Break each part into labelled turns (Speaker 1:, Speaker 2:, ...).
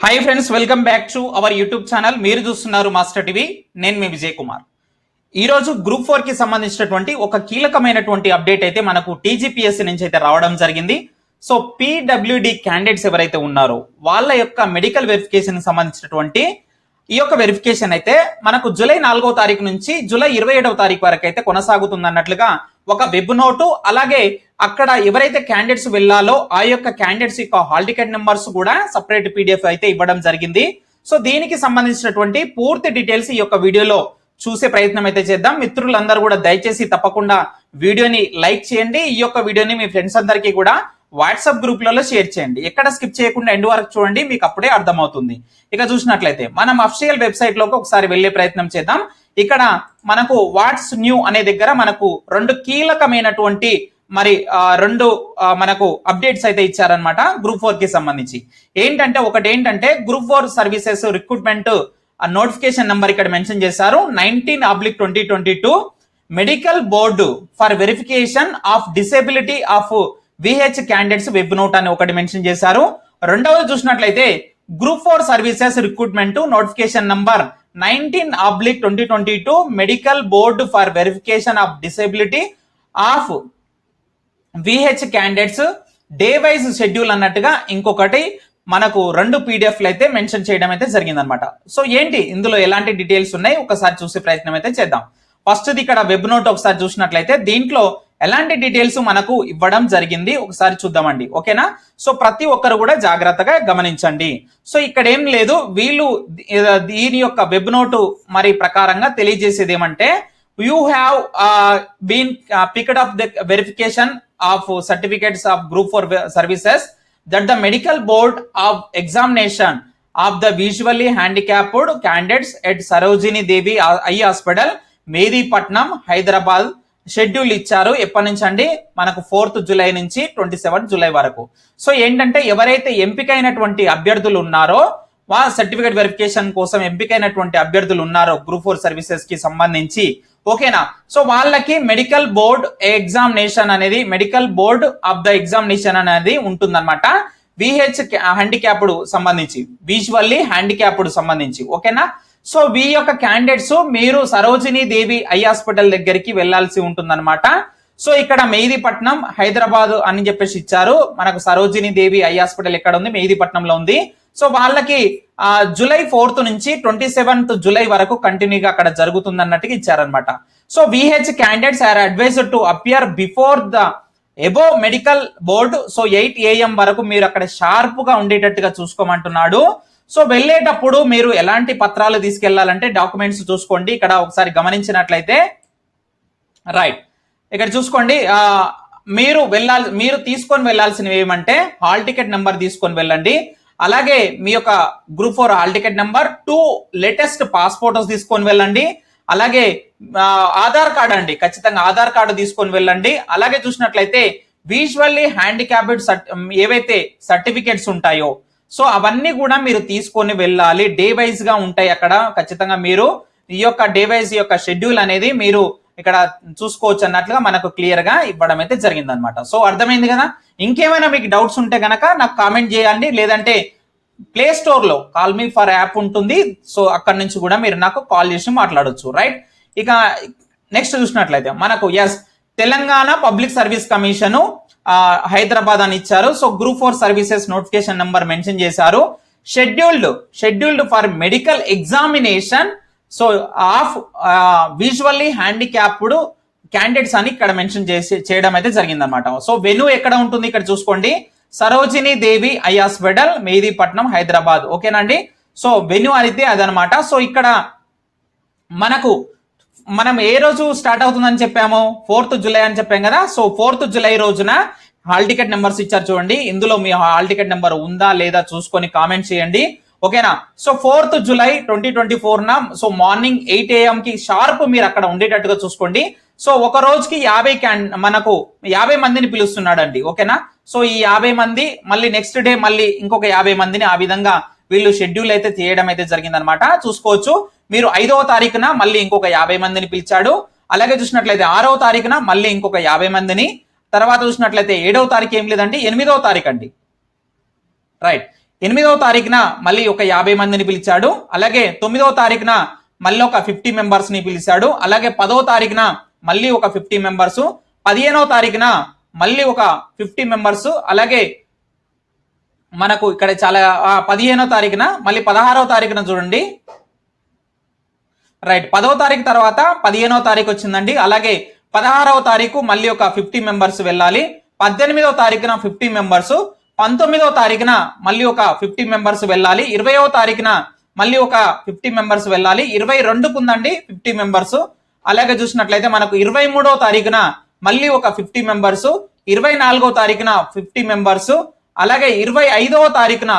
Speaker 1: Hi friends welcome back to our YouTube channel మీరు చూస్తున్నారు master TV నేను మీ విజయ్ కుమార్ ఈ రోజు గ్రూప్ ఫోర్కి సంబంధించినటువంటి ఒక కీలకమైనటువంటి అప్డేట్ అయితే మనకు టీజీపీఎస్సీ నుంచి అయితే రావడం జరిగింది. సో పీడబ్ల్యూడి క్యాండిడేట్స్ ఎవరైతే ఉన్నారో వాళ్ళ యొక్క మెడికల్ వెరిఫికేషన్ సంబంధించినటువంటి ఈ యొక్క వెరిఫికేషన్ అయితే మనకు జూలై నాలుగో తారీఖు నుంచి జూలై ఇరవై ఏడవ తారీఖు వరకు అయితే కొనసాగుతుంది అన్నట్లుగా ఒక వెబ్ నోటు అలాగే అక్కడ ఎవరైతే క్యాండిడేట్స్ వెళ్ళాలో ఆ యొక్క క్యాండిడేట్స్ యొక్క హాల్ టికెట్ నెంబర్స్ కూడా సపరేట్ పీడిఎఫ్ అయితే ఇవ్వడం జరిగింది. సో దీనికి సంబంధించినటువంటి పూర్తి డీటెయిల్స్ ఈ యొక్క వీడియోలో చూసే ప్రయత్నం అయితే చేద్దాం. మిత్రులందరూ కూడా దయచేసి తప్పకుండా వీడియోని లైక్ చేయండి. ఈ యొక్క వీడియోని మీ ఫ్రెండ్స్ అందరికీ కూడా వాట్సాప్ గ్రూప్లలో షేర్ చేయండి. ఎక్కడ స్కిప్ చేయకుండా ఎండ్ వరకు చూడండి మీకు అప్పుడే అర్థమవుతుంది. ఇక చూసినట్లయితే మనం అఫిషియల్ వెబ్సైట్లోకి ఒకసారి వెళ్ళే ప్రయత్నం చేద్దాం. ఇక్కడ మనకు వాట్స్ న్యూ అనే దగ్గర మనకు రెండు కీలకమైనటువంటి మరి రెండు మనకు అప్డేట్స్ అయితే ఇచ్చారనమాట గ్రూప్ ఫోర్కి సంబంధించి. ఏంటంటే ఒకటి ఏంటంటే group four services recruitment notification number ఇక్కడ మెన్షన్ చేశారు. Nineteen oblique twenty twenty two. Medical board for verification of disability of VH candidates web note అని ఒకటి మెన్షన్ చేశారు. రెండవది చూసినట్లయితే group four services recruitment notification number nineteen oblique twenty twenty two medical board for verification of disability of VH candidates day wise schedule అన్నట్టుగా ఇంకొకటి మనకు రెండు పీడిఎఫ్లు అయితే మెన్షన్ చేయడం అయితే జరిగిందనమాట సో ఏంటి? ఇందులో ఎలాంటి డీటెయిల్స్ ఉన్నాయి? ఒకసారి చూసే ప్రయత్నం అయితే చేద్దాం. ఫస్ట్ది ఇక్కడ వెబ్ నోట్ ఒకసారి చూసినట్లయితే దీంట్లో ఎలాంటి డీటెయిల్స్ మనకు ఇవ్వడం జరిగింది ఒకసారి చూద్దామండి. ఓకేనా? సో ప్రతి ఒక్కరు కూడా జాగ్రత్తగా గమనించండి. సో ఇక్కడ ఏం లేదు. వీళ్ళు దీని యొక్క వెబ్ నోటు మరి ప్రకారంగా తెలియజేసేది ఏమంటే you have been picked up the verification of certificates of group four services that the medical board of examination of the visually handicapped candidates at Sarojini Devi eye hospital Mehdipatnam Hyderabad schedule ఇచ్చారు ఎప్పటి నుంచి అండి? మనకు fourth July నుంచి twenty seventh July వరకు. So ఏంటంటే ఎవరైతే ఎంపికైనటువంటి అభ్యర్థులు ఉన్నారో వా సర్టిఫికేట్ వెరిఫికేషన్ కోసం ఎంపికైనటువంటి అభ్యర్థులు ఉన్నారో గ్రూప్ ఫోర్ సర్వీసెస్కి సంబంధించి ఓకేనా? సో వాళ్ళకి మెడికల్ బోర్డ్ ఎగ్జామినేషన్ అనేది medical board of the examination అనేది ఉంటుందన్నమాట. విహెచ్ హ్యాండిక్యాప్డ్ సంబంధించి విజువల్లీ హ్యాండిక్యాప్డ్ సంబంధించి ఓకేనా? సో వీ యొక్క క్యాండిడేట్స్ మీరు సరోజిని దేవి ఐ హాస్పిటల్ దగ్గరికి వెళ్ళాల్సి ఉంటుందన్నమాట. సో ఇక్కడ మెహదీపట్నం హైదరాబాద్ అని చెప్పేసి ఇచ్చారు. మనకు సరోజిని దేవి ఐ హాస్పిటల్ ఎక్కడ ఉంది? మెహదీపట్నంలో ఉంది. సో వాళ్ళకి జూలై ఫోర్త్ నుంచి ట్వంటీ సెవెంత్ జూలై వరకు కంటిన్యూగా అక్కడ జరుగుతుంది అన్నట్టుగా ఇచ్చారనమాట so VH candidates are advised to appear before the above medical board so eight AM వరకు మీరు అక్కడ షార్ప్గా ఉండేటట్టుగా చూసుకోమంటున్నాడు. సో వెళ్ళేటప్పుడు మీరు ఎలాంటి పత్రాలు తీసుకెళ్ళాలంటే డాక్యుమెంట్స్ చూసుకోండి. ఇక్కడ ఒకసారి గమనించినట్లయితే రైట్. ఇక్కడ చూసుకోండి మీరు వెళ్ళాలి మీరు తీసుకొని వెళ్ళాల్సినవి ఏమంటే హాల్ టికెట్ నెంబర్ తీసుకొని వెళ్ళండి. అలాగే మీ యొక్క group four hall ticket number two latest passports తీసుకొని వెళ్ళండి. అలాగే ఆధార్ కార్డ్ అండి ఖచ్చితంగా ఆధార్ కార్డు తీసుకొని వెళ్ళండి. అలాగే చూసినట్లయితే విజువల్లీ హ్యాండిక్యాప్డ్ ఏవైతే సర్టిఫికేట్స్ ఉంటాయో సో అవన్నీ కూడా మీరు తీసుకొని వెళ్ళాలి. డే వైజ్గా ఉంటాయి అక్కడ. ఖచ్చితంగా మీరు ఈ యొక్క డే వైజ్ యొక్క షెడ్యూల్ అనేది మీరు ఇక్కడ చూసుకోవచ్చు అన్నట్లుగా మనకు క్లియర్గా ఇవ్వడం అయితే జరిగింది అనమాట సో అర్థమైంది కదా? ఇంకేమైనా మీకు డౌట్స్ ఉంటే కనుక నాకు కామెంట్ చేయండి. లేదంటే ప్లే స్టోర్లో కాల్ మీ ఫర్ యాప్ ఉంటుంది. సో అక్కడ నుంచి కూడా మీరు నాకు కాల్ చేసి మాట్లాడొచ్చు. రైట్ ఇక నెక్స్ట్ చూసినట్లయితే మనకు S Telangana public service commission Hyderabad అని ఇచ్చారు. So group four services notification number mention చేశారు. Scheduled scheduled for medical examination so of visually handicapped candidates అని ఇక్కడ మెన్షన్ చేసి చేయడం అయితే జరిగిందనమాట సో వెను ఎక్కడ ఉంటుంది ఇక్కడ చూసుకోండి. Sarojini Devi eye hospital Mehdipatnam Hyderabad. ఓకేనండి సో వెన్యూ అయితే అదనమాట సో ఇక్కడ మనకు మనం ఏ రోజు స్టార్ట్ అవుతుందని చెప్పాము? ఫోర్త్ జూలై అని చెప్పాం కదా. సో ఫోర్త్ జూలై రోజున హాల్ టికెట్ నెంబర్స్ ఇచ్చారు చూడండి. ఇందులో మీ హాల్ టికెట్ నెంబర్ ఉందా లేదా చూసుకొని కామెంట్ చేయండి. ఓకేనా? So fourth July twenty twenty four న సో మార్నింగ్ ఎయిట్ ఏఎం కి షార్ప్ మీరు అక్కడ ఉండేటట్టుగా చూసుకోండి. సో ఒక రోజుకి యాభై క్యాన్ మనకు యాభై మందిని పిలుస్తున్నాడండి. ఓకేనా? సో ఈ యాభై మంది మళ్ళీ నెక్స్ట్ డే మళ్ళీ ఇంకొక యాభై మందిని ఆ విధంగా వీళ్ళు షెడ్యూల్ అయితే తీయడం అయితే జరిగిందనమాట. చూసుకోవచ్చు. మీరు ఐదవ తారీఖున మళ్ళీ ఇంకొక యాభై మందిని పిలిచాడు. అలాగే చూసినట్లయితే ఆరవ తారీఖున మళ్ళీ ఇంకొక యాభై మందిని. తర్వాత చూసినట్లయితే ఏడవ తారీఖు ఏం లేదండి ఎనిమిదవ తారీఖు అండి. రైట్ ఎనిమిదవ తారీఖున మళ్ళీ ఒక యాభై మందిని పిలిచాడు. అలాగే తొమ్మిదవ తారీఖున మళ్ళీ ఒక ఫిఫ్టీ మెంబర్స్ని పిలిచాడు. అలాగే పదవ తారీఖున మళ్ళీ ఒక ఫిఫ్టీ మెంబర్స్. పదిహేనవ తారీఖున మళ్ళీ ఒక ఫిఫ్టీ మెంబర్స్. అలాగే మనకు ఇక్కడ చాలా పదిహేనో తారీఖున మళ్ళీ పదహారవ తారీఖున చూడండి. రైట్ పదవ తారీఖు తర్వాత పదిహేనవ తారీఖు వచ్చిందండి. అలాగే పదహారవ తారీఖు మళ్ళీ ఒక ఫిఫ్టీ మెంబర్స్ వెళ్ళాలి. పద్దెనిమిదవ తారీఖున ఫిఫ్టీ మెంబర్స్ పంతొమ్మిదవ తారీఖున మళ్ళీ ఒక ఫిఫ్టీ మెంబర్స్ వెళ్ళాలి. ఇరవయవ తారీఖున మళ్ళీ ఒక ఫిఫ్టీ మెంబర్స్ వెళ్ళాలి. ఇరవై రెండుకు ఉందండి ఫిఫ్టీ మెంబర్స్ అలాగే చూసినట్లయితే మనకు ఇరవై మూడవ తారీఖున మళ్ళీ ఒక ఫిఫ్టీ మెంబర్స్ ఇరవై నాలుగవ తారీఖున ఫిఫ్టీ మెంబర్స్ అలాగే ఇరవై ఐదవ తారీఖున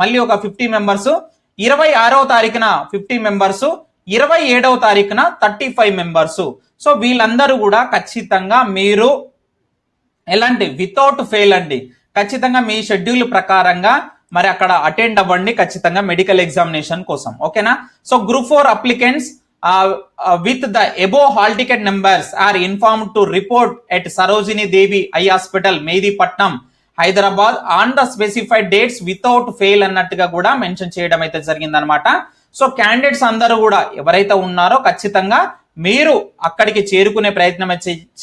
Speaker 1: మళ్ళీ ఒక ఫిఫ్టీ మెంబర్స్ ఇరవై ఆరవ తారీఖున ఫిఫ్టీ మెంబర్స్ ఇరవై ఏడవ తారీఖున థర్టీ ఫైవ్ మెంబర్స్ సో వీళ్ళందరూ కూడా ఖచ్చితంగా మీరు ఎలాంటి వితౌట్ ఫెయిల్ అండి. ఖచ్చితంగా మీ షెడ్యూల్ ప్రకారంగా మరి అక్కడ అటెండ్ అవ్వండి ఖచ్చితంగా మెడికల్ ఎగ్జామినేషన్ కోసం. ఓకేనా? So group four applicants with the above hall ticket numbers are inform to report at Sarojini Devi eye hospital Mehdipatnam Hyderabad on the specified dates without fail అన్నట్టుగా కూడా mention చేయడం అయితే జరిగిందనమాట so candidates అందరూ కూడా ఎవరైతే ఉన్నారో ఖచ్చితంగా మీరు అక్కడికి చేరుకునే ప్రయత్నం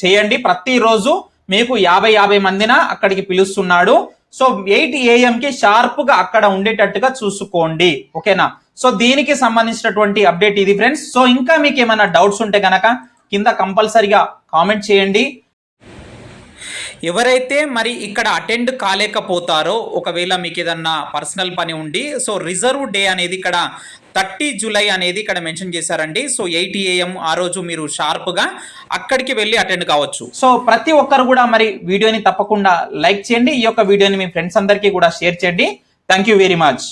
Speaker 1: చేయండి. ప్రతిరోజు మీకు యాభై యాభై మందిన అక్కడికి పిలుస్తున్నాడు. సో ఎయిట్ ఏఎం కి అక్కడ ఉండేటట్టుగా చూసుకోండి. ఓకేనా? సో దీనికి సంబంధించినటువంటి అప్డేట్ ఇది ఫ్రెండ్స్. సో ఇంకా మీకు ఏమైనా డౌట్స్ ఉంటే కనుక కింద కంపల్సరిగా కామెంట్ చేయండి. ఎవరైతే మరి ఇక్కడ అటెండ్ కాలేకపోతారో ఒకవేళ మీకు ఏదన్నా పర్సనల్ పని ఉండి సో రిజర్వ్ డే అనేది ఇక్కడ థర్టీ జూలై అనేది ఇక్కడ మెన్షన్ చేశారండి. సో ఎయిట్ ఏఎం ఆ రోజు మీరు షార్ప్గా అక్కడికి వెళ్ళి అటెండ్ కావచ్చు. సో ప్రతి ఒక్కరు కూడా మరి వీడియోని తప్పకుండా లైక్ చేయండి. ఈ యొక్క వీడియోని మీ ఫ్రెండ్స్ అందరికీ కూడా షేర్ చేయండి. Thank you very much